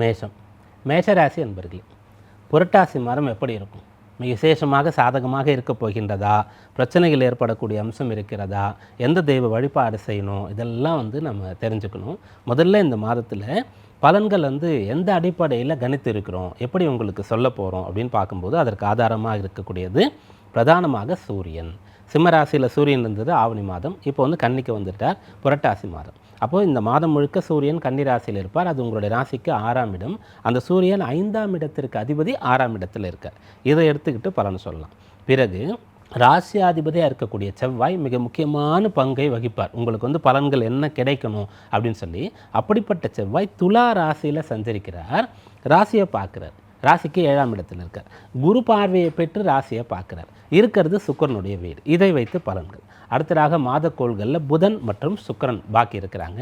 மேஷம். மேஷராசி என்பர்களே புரட்டாசி மரம் எப்படி இருக்கும்? மிக விசேஷமாக சாதகமாக இருக்க போகின்றதா? பிரச்சனைகள் ஏற்படக்கூடிய அம்சம் இருக்கிறதா? எந்த தெய்வ வழிபாடு செய்யணும்? இதெல்லாம் வந்து நம்ம தெரிஞ்சுக்கணும். முதல்ல இந்த மாதத்தில் பலன்கள் வந்து எந்த அடிப்படையில் கணித்து இருக்கிறோம் எப்படி உங்களுக்கு சொல்ல போகிறோம் அப்படின்னு பார்க்கும்போது அதற்கு ஆதாரமாக இருக்கக்கூடியது பிரதானமாக சூரியன். சிம்மராசியில் சூரியன் இருந்தது ஆவணி மாதம். இப்போ வந்து கன்னிக்கு வந்துட்டார் புரட்டாசி மாதம். அப்போது இந்த மாதம் முழுக்க சூரியன் கன்னிராசியில் இருப்பார். அது உங்களுடைய ராசிக்கு ஆறாம் இடம். அந்த சூரியன் ஐந்தாம் இடத்திற்கு அதிபதி ஆறாம் இடத்தில் இருக்கார். இதை எடுத்துக்கிட்டு பலன் சொல்லலாம். பிறகு ராசியாதிபதியாக இருக்கக்கூடிய செவ்வாய் மிக முக்கியமான பங்கை வகிப்பார். உங்களுக்கு வந்து பலன்கள் என்ன கிடைக்கணும் அப்படின்னு சொல்லி அப்படிப்பட்ட செவ்வாய் துலா ராசியில் சஞ்சரிக்கிறார். ராசியை பார்க்குறார். ராசிக்கு ஏழாம் இடத்தில் இருக்கார் குரு பார்வையை பெற்று ராசியை பார்க்குறார். இருக்கிறது சுக்கரனுடைய வீடு. இதை வைத்து பலன்கள். அடுத்ததாக மாதக்கோள்களில் புதன் மற்றும் சுக்கரன் பாக்கி இருக்கிறாங்க.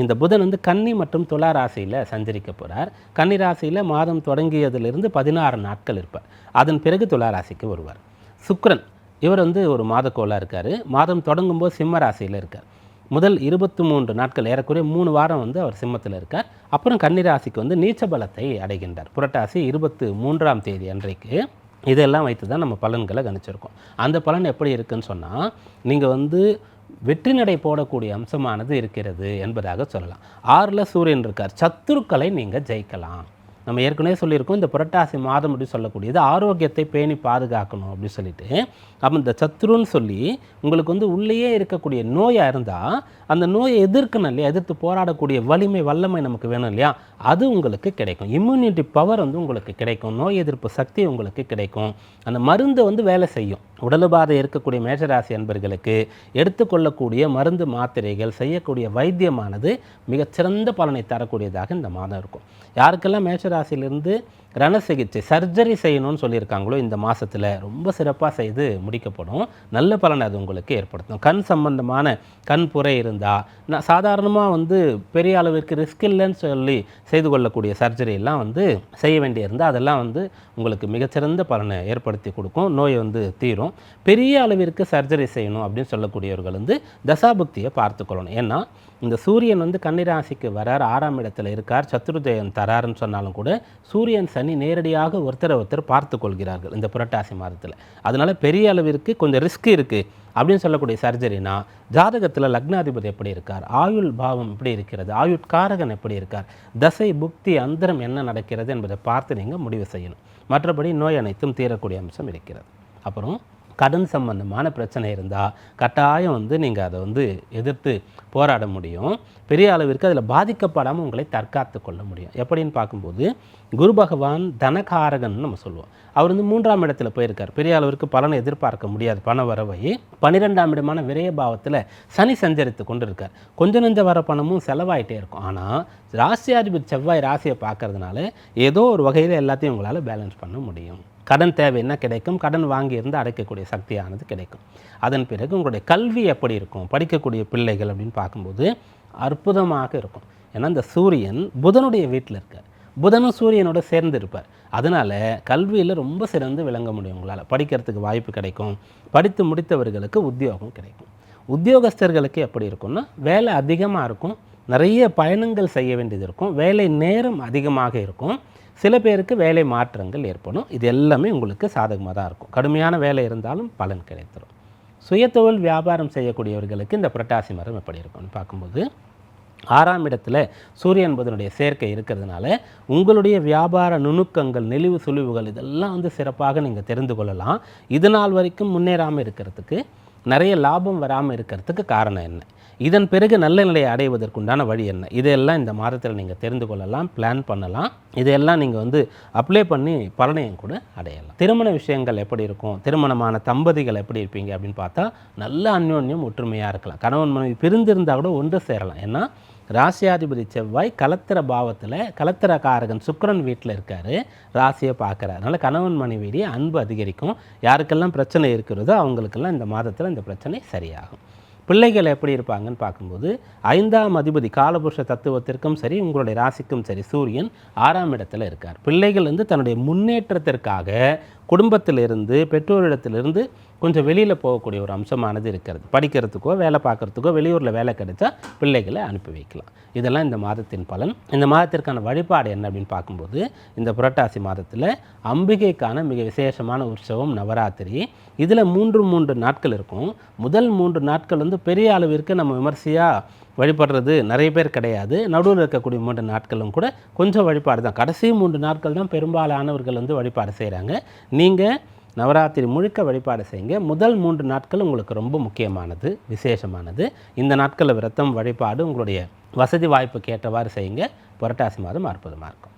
இந்த புதன் வந்து கன்னி மற்றும் துலா ராசியில் சஞ்சரிக்க போகிறார் கன்னி ராசியில் மாதம் தொடங்கியதிலிருந்து பதினாறு நாட்கள் இருப்பார். அதன் பிறகு துலா ராசிக்கு வருவார். சுக்கரன் இவர் வந்து ஒரு மாதக்கோளாக இருக்கார். மாதம் தொடங்கும்போது சிம்ம ராசியில் இருக்கார். முதல் இருபத்தி மூன்று நாட்கள் ஏறக்குறைய மூணு வாரம் வந்து அவர் சிம்மத்தில் இருக்கார். அப்புறம் கன்னிராசிக்கு வந்து நீச்ச பலத்தை அடைகின்றார். புரட்டாசி இருபத்து மூன்றாம் தேதி அன்றைக்கு. இதெல்லாம் வைத்து தான் நம்ம பலன்களை கணிச்சிருக்கோம். அந்த பலன் எப்படி இருக்குன்னு சொன்னால் நீங்கள் வந்து வெற்றி நடை போடக்கூடிய அம்சமானது இருக்கிறது என்பதாக சொல்லலாம். ஆறில் சூரியன் இருக்கார். சத்துருக்களை நீங்கள் ஜெயிக்கலாம். நம்ம ஏற்கனவே சொல்லியிருக்கோம் இந்த புரட்டாசி மாதம் அப்படின்னு சொல்லக்கூடியது ஆரோக்கியத்தை பேணி பாதுகாக்கணும் அப்படின்னு சொல்லிட்டு. அப்போ இந்த சத்துருன்னு சொல்லி உங்களுக்கு வந்து உள்ளேயே இருக்கக்கூடிய நோயாக இருந்தால் அந்த நோயை எதிர்க்கணும் இல்லையா? எதிர்த்து போராடக்கூடிய வலிமை வல்லமை நமக்கு வேணும் இல்லையா? அது உங்களுக்கு கிடைக்கும். இம்யூனிட்டி பவர் வந்து உங்களுக்கு கிடைக்கும். நோய் எதிர்ப்பு சக்தி உங்களுக்கு கிடைக்கும். அந்த மருந்து வந்து வேலை செய்யும். உடலுபாதை இருக்கக்கூடிய மேஷராசி அன்பர்களுக்கு எடுத்துக்கொள்ளக்கூடிய மருந்து மாத்திரைகள் செய்யக்கூடிய வைத்தியமானது மிகச்சிறந்த பலனை தரக்கூடியதாக இந்த மாதம் இருக்கும். யாருக்கெல்லாம் மேஷராசியிலிருந்து ரண சிகிச்சை சர்ஜரி செய்யணும்னு சொல்லியிருக்காங்களோ இந்த மாதத்தில் ரொம்ப சிறப்பாக செய்து முடிக்கப்படும். நல்ல பலனை அது உங்களுக்கு ஏற்படுத்தும். கண் சம்பந்தமான கண் புரை இருந்தால் நான் சாதாரணமாக வந்து பெரிய அளவிற்கு ரிஸ்க் இல்லைன்னு சொல்லி செய்து கொள்ளக்கூடிய சர்ஜரி எல்லாம் வந்து செய்ய வேண்டியிருந்தால் அதெல்லாம் வந்து உங்களுக்கு மிகச்சிறந்த பலனை ஏற்படுத்தி கொடுக்கும். நோய் வந்து தீரும். பெரிய அளவிற்கு சர்ஜரி செய்யணும் அப்படின்னு சொல்லக்கூடியவர்கள் வந்து தசாபுக்தியை பார்த்துக்கொள்ளணும். ஏன்னா இந்த சூரியன் வந்து கன்னிராசிக்கு வரார் ஆறாம் இடத்துல இருக்கார் சத்ருஜயன் தராருன்னு சொன்னாலும் கூட சூரியன் சனி நேரடியாக ஒருத்தரை ஒருத்தர் பார்த்து கொள்கிறார்கள் இந்த புரட்டாசி மாதத்தில். அதனால் பெரிய அளவிற்கு கொஞ்சம் ரிஸ்க் இருக்குது அப்படின்னு சொல்லக்கூடிய சர்ஜரினா ஜாதகத்தில் லக்னாதிபதி எப்படி இருக்கார்? ஆயுள் பாவம் எப்படி இருக்கிறது? ஆயுட்காரகன் எப்படி இருக்கார்? தசை புக்தி அந்தரம் என்ன நடக்கிறது என்பதை பார்த்து நீங்கள் முடிவு செய்யணும். மற்றபடி நோய் அனைத்தும் தீரக்கூடிய அம்சம் இருக்கிறது. அப்புறம் கடன் சம்பந்தமான பிரச்சனை இருந்தால் கட்டாயம் வந்து நீங்கள் அதை வந்து எதிர்த்து போராட முடியும். பெரிய அளவிற்கு அதில் பாதிக்கப்படாமல் உங்களை தற்காத்து கொள்ள முடியும். எப்படின்னு பார்க்கும்போது குரு பகவான் தனகாரகன் நம்ம சொல்லுவோம். அவர் வந்து மூன்றாம் இடத்துல போயிருக்கார். பெரிய அளவிற்கு பலனை எதிர்பார்க்க முடியாது. பண வரவை பன்னிரெண்டாம் இடமான விரய பாவத்தில் சனி சஞ்சரித்து கொண்டு இருக்கார் கொஞ்சம் நெஞ்ச வர பணமும் செலவாயிட்டே இருக்கும். ஆனால் ராசியாதிபதி செவ்வாய் ராசியை பார்க்கறதுனால ஏதோ ஒரு வகையில் எல்லாத்தையும் உங்களால் பேலன்ஸ் பண்ண முடியும். கடன் தேவைன்னா கிடைக்கும்? கடன் வாங்கியிருந்து அடைக்கக்கூடிய சக்தியானது கிடைக்கும். அதன் பிறகு உங்களுடைய கல்வி எப்படி இருக்கும்? படிக்கக்கூடிய பிள்ளைகள் அப்படின்னு பார்க்கும்போது அற்புதமாக இருக்கும். ஏன்னா இந்த சூரியன் புதனுடைய வீட்டில் இருக்கார். புதனும் சூரியனோட சேர்ந்து இருப்பார். அதனால் கல்வியில் ரொம்ப சிறந்து விளங்க முடியும் உங்களால். படிக்கிறதுக்கு வாய்ப்பு கிடைக்கும். படித்து முடித்தவர்களுக்கு உத்தியோகம் கிடைக்கும். உத்தியோகஸ்தர்களுக்கு எப்படி இருக்கும்னா வேலை அதிகமாக இருக்கும். நிறைய பயணங்கள் செய்ய வேண்டியது இருக்கும். வேலை நேரம் அதிகமாக இருக்கும். சில பேருக்கு வேலை மாற்றங்கள் ஏற்படும். இது எல்லாமே உங்களுக்கு சாதகமாக தான் இருக்கும். கடுமையான வேலை இருந்தாலும் பலன் கிடைத்திடும் சுயத்தொழில் வியாபாரம் செய்யக்கூடியவர்களுக்கு இந்த புரட்டாசி மரம் எப்படி இருக்கும்னு பார்க்கும்போது ஆறாம் இடத்துல சூரியன் புதனுடைய சேர்க்கை இருக்கிறதுனால உங்களுடைய வியாபார நுணுக்கங்கள் நெளிவு சுழிவுகள் இதெல்லாம் வந்து சிறப்பாக நீங்கள் தெரிந்து கொள்ளலாம். இது நாள் வரைக்கும் முன்னேறாமல் இருக்கிறதுக்கு நிறைய லாபம் வராமல் இருக்கிறதுக்கு காரணம் என்ன? இதன் பிறகு நல்ல நிலையை அடைவதற்குண்டான வழி என்ன? இதையெல்லாம் இந்த மாதத்தில் நீங்கள் தெரிந்து கொள்ளலாம் பிளான் பண்ணலாம். இதையெல்லாம் நீங்கள் வந்து அப்ளை பண்ணி பலனையும் கூட அடையலாம். திருமண விஷயங்கள் எப்படி இருக்கும்? திருமணமான தம்பதிகள் எப்படி இருப்பீங்க அப்படின்னு பார்த்தா நல்ல அந்யோன்யம் ஒற்றுமையாக இருக்கலாம். கணவன் மனைவி பிரிந்திருந்தால் கூட ஒன்று சேரலாம். ஏன்னா ராசியாதிபதி செவ்வாய் கலத்திர பாவத்தில் கலத்திரக்காரகன் சுக்கிரன் வீட்டில் இருக்கார் ராசியை பார்க்குறாரு. அதனால் கணவன் மனைவியிடையே அன்பு அதிகரிக்கும். யாருக்கெல்லாம் பிரச்சனை இருக்கிறதோ அவங்களுக்கெல்லாம் இந்த மாதத்தில் இந்த பிரச்சனை சரியாகும். பிள்ளைகள் எப்படி இருப்பாங்கன்னு பார்க்கும்போது ஐந்தாம் அதிபதி காலபுருஷ தத்துவத்திற்கும் சரி உங்களுடைய ராசிக்கும் சரி சூரியன் ஆறாம் இடத்துல இருக்கார். பிள்ளைகள் வந்து தன்னுடைய முன்னேற்றத்திற்காக குடும்பத்திலிருந்து பெற்றோரிடத்திலிருந்து கொஞ்சம் வெளியில் போகக்கூடிய ஒரு அம்சமானது இருக்கிறது. படிக்கிறதுக்கோ வேலை பார்க்குறதுக்கோ வெளியூரில் வேலை கிடைச்சா பிள்ளைகளை அனுப்பி வைக்கலாம். இதெல்லாம் இந்த மாதத்தின் பலன். இந்த மாதத்திற்கான வழிபாடு என்ன அப்படின்னு பார்க்கும்போது இந்த புரட்டாசி மாதத்தில் அம்பிகைக்கான மிக விசேஷமான உற்சவம் நவராத்திரி. இதில் மூன்று மூன்று நாட்கள் இருக்கும். முதல் மூன்று நாட்கள் வந்து பெரிய அளவிற்கு நம்ம விமர்சையாக வழிபடுறது நிறைய பேர் கிடையாது. நடுவில் இருக்கக்கூடிய மூன்று நாட்களும் கூட கொஞ்சம் வழிபாடு தான். கடைசி மூன்று நாட்கள் தான் பெரும்பாலானவர்கள் வந்து வழிபாடு செய்கிறாங்க நீங்கள் நவராத்திரி முழுக்க வழிபாடு செய்யுங்க. முதல் மூன்று நாட்கள் உங்களுக்கு ரொம்ப முக்கியமானது விசேஷமானது. இந்த நாட்களில் விரத்தம் வழிபாடு உங்களுடைய வசதி வாய்ப்புக்கு ஏற்றவாறு செய்யுங்க. புரட்டாசி மாதம் அற்புதமாக இருக்கும்.